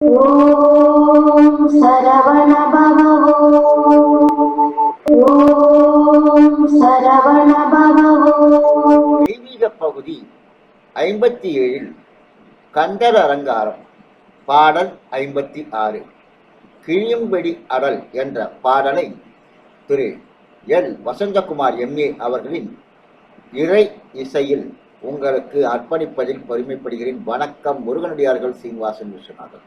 ஓம் சரவண பவ ஓம் சரவண பவ தெய்வீக பகுதி ஐம்பத்தி ஏழில் கந்தர் அலங்காரம் பாடல் ஐம்பத்தி ஆறு கிழியும்படி அடல் என்ற பாடலை திரு எல். வசந்தகுமார் எம்ஏ அவர்களின் இறை இசையில் உங்களுக்கு அர்ப்பணிப்பதில் பெருமைப்படுகிறேன். வணக்கம் முருகனடியார்கள் சீனிவாசன் விஸ்வநாதன்.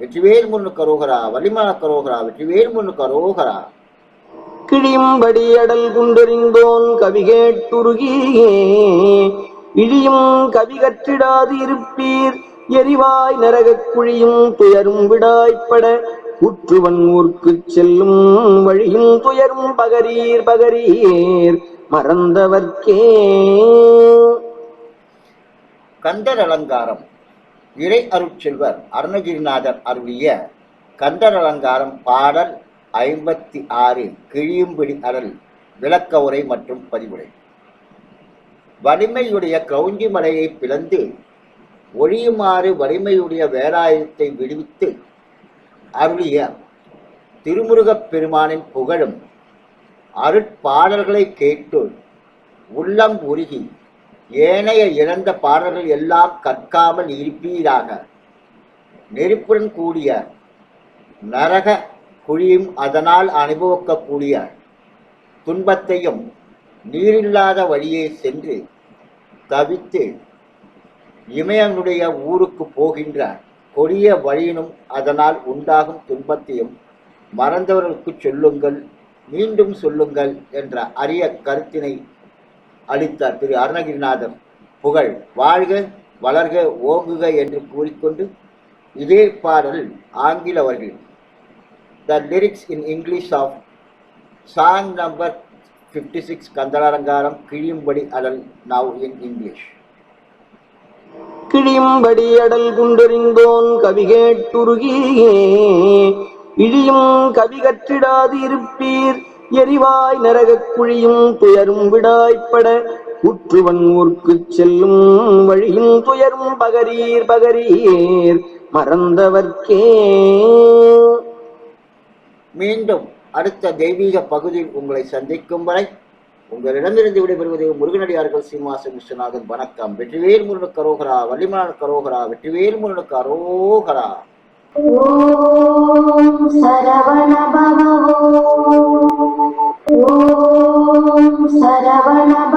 வெற்றிவேல் முன்னு கரோகரா வள்ளிமல கரோகரா வெற்றிவேல் முன்னு கரோகரா. கிழியும்படி அடல் குண்டெறிந்தோன் கவி கேட்டுருகியே இழியும் கவி கற்றிடாது இருப்பீர். எரிவாய் நரகக் குழியும் துயரும் விடாய்ப்பட உற்றுவன் ஊர்க்குச் செல்லும் வழியும் துயரும் பகரீர் பகரீர். மறந்தவர்க்கே. கந்தர் அலங்காரம். இறை அருட்செல்வர் அருணகிரிநாதர் அருளிய கந்தர் அலங்காரம் பாடல் ஐம்பத்தி ஆறு கிழியும்பிடி அடல் விளக்க உரை மற்றும் பதிவுரை. வலிமையுடைய கிரௌஞ்சி மலையை பிளந்து ஒழியுமாறு வலிமையுடைய வேலாயுதத்தை விடுவித்து அருளிய திருமுருகப் பெருமானின் புகழும் அருட்பாடல்களை கேட்டு உள்ளம் உருகி ஏனைய இழந்த பாடல்கள் எல்லாம் கற்காமல் இருப்பீராக. நெருப்புடன் கூடிய நரக குழியும் அதனால் அனுபவிக்கக்கூடிய துன்பத்தையும் நீரில்லாத வழியே சென்று தவித்து இமயனுடைய ஊருக்கு போகின்ற கொடிய வழியினும் அதனால் உண்டாகும் துன்பத்தையும் மறந்தவர்களுக்கு சொல்லுங்கள் மீண்டும் சொல்லுங்கள் என்ற அரிய கருத்தினை அளித்தார். திரு அருணகிரிநாதர் புகழ் வாழ்க வளர்க ஓங்குக என்று கூறிக்கொண்டு இதே பாடல் ஆங்கில அவர்கள். The lyrics in English of song number fifty six கந்தளாரங்காரம் கிழியும்படி அடல் நவ் இன் இங்கிலீஷ் கிழியும்படி அடல் குண்டெறிந்தோன் கவி கேட்டுருகியே இழியும் கவி கற்றிடாது இருப்பீர் எரிவாய் நரகக் குழியும் துயரும் விடாய்ப்பட உற்றுவன் ஊர்க்குச் செல்லும் வழியும் துயரும் பகரீர் பகரீர் மறந்தவர்க்கே. மீண்டும் அடுத்த தெய்வீக பகுதியில் உங்களை சந்திக்கும் வரை உங்களிடமிருந்து விடைபெறுவது முருகனடியார்கள் சீனிவாசன் விஸ்வநாதன். வணக்கம். வெற்றிவேல் முருகனுக்கு அரோகரா வள்ளிமலானுக்கு அரோகரா வெற்றிவேல் முருகனுக்கு அரோகரா. ஓம் சரவண பவ சரவணப